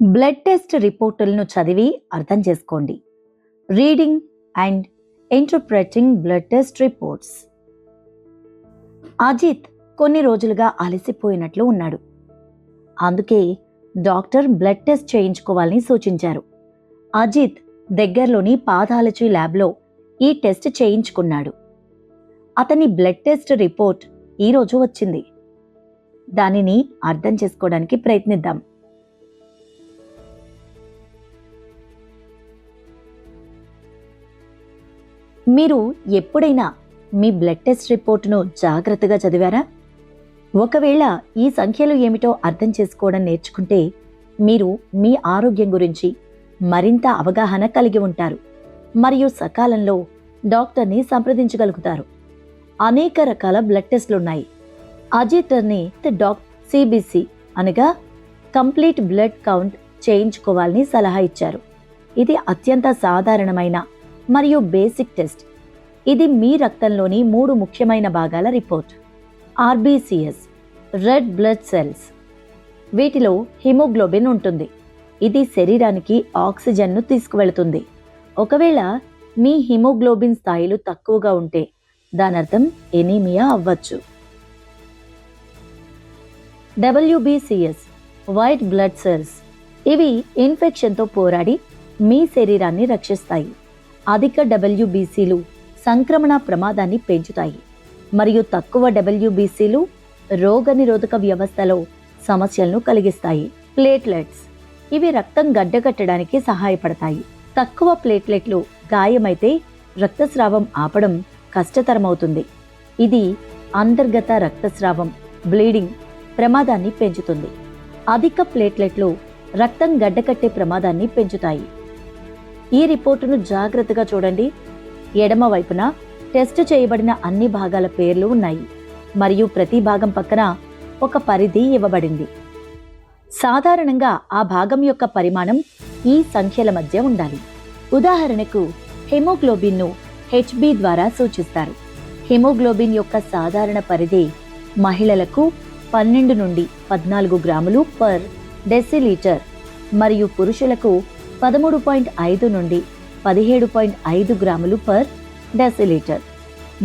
Blood test రిపోర్టులను చదివి అర్థం చేసుకోండి. Reading and interpreting blood test reports Ajit కొన్ని రోజులుగా అలసిపోయినట్లు ఉన్నాడు. అందుకే డాక్టర్ బ్లడ్ టెస్ట్ చేయించుకోవాలని సూచించారు. అజిత్ దగ్గరలోని పాథాలజీ ల్యాబ్లో ఈ టెస్ట్ చేయించుకున్నాడు. అతని బ్లడ్ టెస్ట్ రిపోర్ట్ ఈరోజు వచ్చింది. దానిని అర్థం చేసుకోవడానికి ప్రయత్నిద్దాం. మీరు ఎప్పుడైనా మీ బ్లడ్ టెస్ట్ రిపోర్టును జాగ్రత్తగా చదివారా? ఒకవేళ ఈ సంఖ్యలు ఏమిటో అర్థం చేసుకోవడం నేర్చుకుంటే మీరు మీ ఆరోగ్యం గురించి మరింత అవగాహన కలిగి ఉంటారు. మరియు సకాలంలో డాక్టర్ని సంప్రదించగలుగుతారు. అనేక రకాల బ్లడ్ టెస్ట్లు ఉన్నాయి. అజిత్ని డాక్ సిబిసి అనగా కంప్లీట్ బ్లడ్ కౌంట్ చేయించుకోవాలని సలహా ఇచ్చారు. ఇది అత్యంత సాధారణమైన మరియు బేసిక్ టెస్ట్. ఇది మీ రక్తంలోని మూడు ముఖ్యమైన భాగాల report. RBCs red blood cells. వీటిలో హిమోగ్లోబిన్ ఉంటుంది. ఇది శరీరానికి ఆక్సిజన్ను తీసుకువెళుతుంది. ఒకవేళ మీ హిమోగ్లోబిన్ స్థాయిలు తక్కువగా ఉంటే దానర్థం ఎనీమియా అవ్వచ్చు. డబ్ల్యూబీసీఎస్ వైట్ బ్లడ్ సెల్స్. ఇవి ఇన్ఫెక్షన్తో పోరాడి మీ శరీరాన్ని రక్షిస్తాయి. అధిక డబ్ల్యూబీసీలు సంక్రమణ ప్రమాదాన్ని పెంచుతాయి. మరియు తక్కువ డబ్ల్యూబీసీలు రోగనిరోధక వ్యవస్థలో సమస్యలను కలిగిస్తాయి. ప్లేట్లెట్స్. ఇవి రక్తం గడ్డకట్టడానికి సహాయపడతాయి. తక్కువ ప్లేట్లెట్లు గాయమైతే రక్తస్రావం ఆపడం కష్టతరమవుతుంది. ఇది అంతర్గత రక్తస్రావం బ్లీడింగ్ ప్రమాదాన్ని పెంచుతుంది. అధిక ప్లేట్లెట్లు రక్తం గడ్డకట్టే ప్రమాదాన్ని పెంచుతాయి. ఈ రిపోర్టును జాగ్రత్తగా చూడండి. ఎడమ వైపున టెస్ట్ చేయబడిన అన్ని భాగాల పేర్లు ఉన్నాయి. మరియు ప్రతి భాగం పక్కన ఒక పరిధి ఇవ్వబడింది. సాధారణంగా ఆ భాగం యొక్క పరిమాణం ఈ సంఖ్యల మధ్య ఉండాలి. ఉదాహరణకు హెమోగ్లోబిన్ను హెచ్బి ద్వారా సూచిస్తారు. హెమోగ్లోబిన్ యొక్క సాధారణ పరిధి మహిళలకు పన్నెండు నుండి పద్నాలుగు గ్రాములు పర్ డెసిలీటర్ మరియు పురుషులకు పదమూడు పాయింట్ ఐదు నుండి పదిహేడు పాయింట్ ఐదు గ్రాములు per decilitre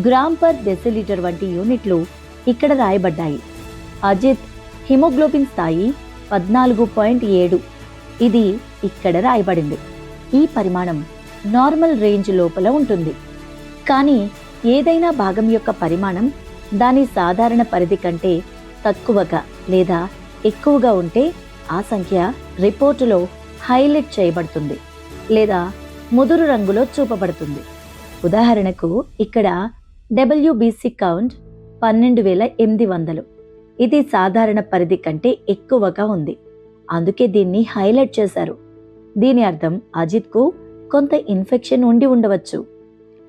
gram per decilitre వంటి యూనిట్లు ఇక్కడ రాయబడ్డాయి. అజిత్ హిమోగ్లోబిన్ స్థాయి పద్నాలుగు పాయింట్ ఏడు. ఇది ఇక్కడ రాయబడింది. ఈ పరిమాణం నార్మల్ రేంజ్ లోపల ఉంటుంది. కానీ ఏదైనా భాగం యొక్క పరిమాణం దాని సాధారణ పరిధి కంటే తక్కువగా లేదా ఎక్కువగా ఉంటే ఆ సంఖ్య రిపోర్టులో హైలైట్ చేయబడుతుంది. లేదా ముదురు రంగులో చూపబడుతుంది. ఉదాహరణకు ఇక్కడ డబ్ల్యూబీసీ కౌంట్ పన్నెండు వేల ఎనిమిది వందలు. ఇది సాధారణ పరిధి కంటే ఎక్కువగా ఉంది. అందుకే దీన్ని హైలైట్ చేశారు. దీని అర్థం అజిత్కు కొంత ఇన్ఫెక్షన్ ఉండి ఉండవచ్చు.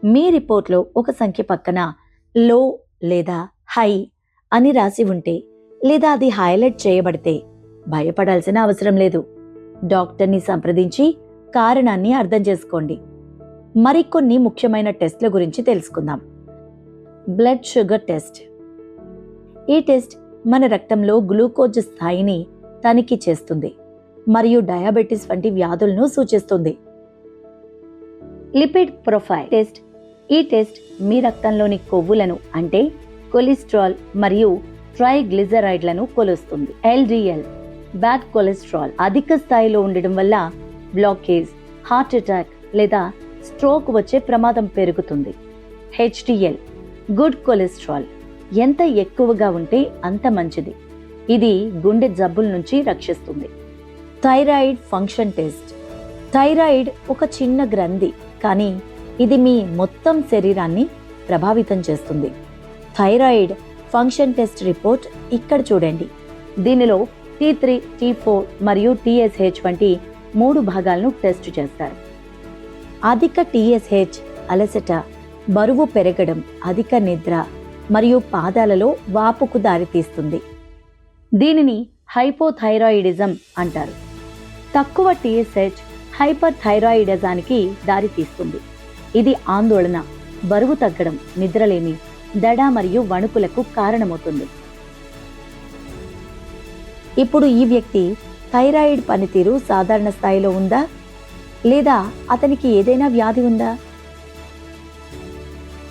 మీ రిపోర్ట్లో ఒక సంఖ్య పక్కన లో లేదా హై అని రాసి ఉంటే లేదా అది హైలైట్ చేయబడితే భయపడాల్సిన అవసరం లేదు. డాక్టర్ని సంప్రదించి కారణాన్ని అర్థం చేసుకోండి. మరికొన్ని ముఖ్యమైన టెస్ట్ల గురించి తెలుసుకుందాం. Blood sugar test. ఈ టెస్ట్ మన రక్తంలో గ్లూకోజ్ స్థాయిని తనిఖీ చేస్తుంది మరియు డయాబెటిస్ వంటి వ్యాధులను సూచిస్తుంది. Lipid profile test. ఈ టెస్ట్ మీ రక్తంలోని కొవ్వులను అంటే కొలెస్ట్రాల్ మరియు ట్రైగ్లిజరైడ్లను కొలుస్తుంది. ఎల్డిఎల్. బ్యాడ్ కొలెస్ట్రాల్ అధిక స్థాయిలో ఉండడం వల్ల బ్లాకేజ్ హార్ట్ అటాక్ లేదా స్ట్రోక్ వచ్చే ప్రమాదం పెరుగుతుంది. హెచ్డిఎల్ గుడ్ కొలెస్ట్రాల్ ఎంత ఎక్కువగా ఉంటే అంత మంచిది. ఇది గుండె జబ్బుల నుంచి రక్షిస్తుంది. Thyroid function test. థైరాయిడ్ ఒక చిన్న గ్రంథి కానీ ఇది మీ మొత్తం శరీరాన్ని ప్రభావితం చేస్తుంది. థైరాయిడ్ ఫంక్షన్ టెస్ట్ రిపోర్ట్ ఇక్కడ చూడండి. దీనిలో టీ త్రీ టీ ఫోర్ మరియు టీఎస్హెచ్ వంటి మూడు భాగాలను టెస్ట్ చేస్తారు. అధిక టీఎస్హెచ్ అలసట బరువు పెరగడం అధిక నిద్ర మరియు పాదాలలో వాపుకు దారితీస్తుంది. దీనిని హైపోథైరాయిడిజం అంటారు. తక్కువ టీఎస్హెచ్ హైపర్ థైరాయిడిజానికి దారితీస్తుంది. ఇది ఆందోళన బరువు తగ్గడం నిద్రలేమి దడ మరియు వణుకులకు కారణమవుతుంది. ఇప్పుడు ఈ వ్యక్తి థైరాయిడ్ పనితీరు సాధారణ స్థాయిలో ఉందా? లేదా అతనికి ఏదైనా వ్యాధి ఉందా?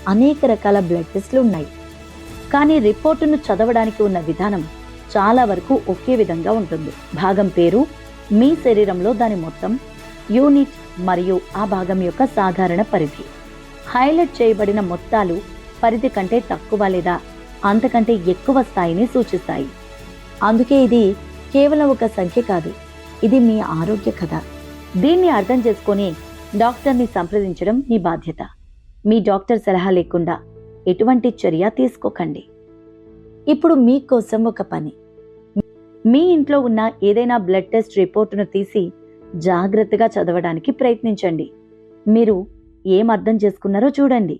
అనేక రకాల బ్లడ్ టెస్ట్లు ఉన్నాయి. కానీ రిపోర్టును చదవడానికి ఉన్న విధానం చాలా వరకు ఒకే విధంగా ఉంటుంది. భాగం పేరు మీ శరీరంలో దాని మొత్తం యూనిట్ మరియు ఆ భాగం యొక్క సాధారణ పరిధి. హైలైట్ చేయబడిన మొత్తాలు పరిధి కంటే తక్కువ లేదా అంతకంటే ఎక్కువ స్థాయిని సూచిస్తాయి. అందుకే ఇది కేవలం ఒక సంఖ్య కాదు. ఇది మీ ఆరోగ్య కథ. దీన్ని అర్థం చేసుకొని డాక్టర్ని సంప్రదించడం మీ బాధ్యత. మీ డాక్టర్ సలహా లేకుండా ఎటువంటి చర్య తీసుకోకండి. ఇప్పుడు మీకోసం ఒక పని. మీ ఇంట్లో ఉన్న ఏదైనా బ్లడ్ టెస్ట్ రిపోర్టును తీసి జాగ్రత్తగా చదవడానికి ప్రయత్నించండి. మీరు ఏం అర్థం చేసుకున్నారో చూడండి.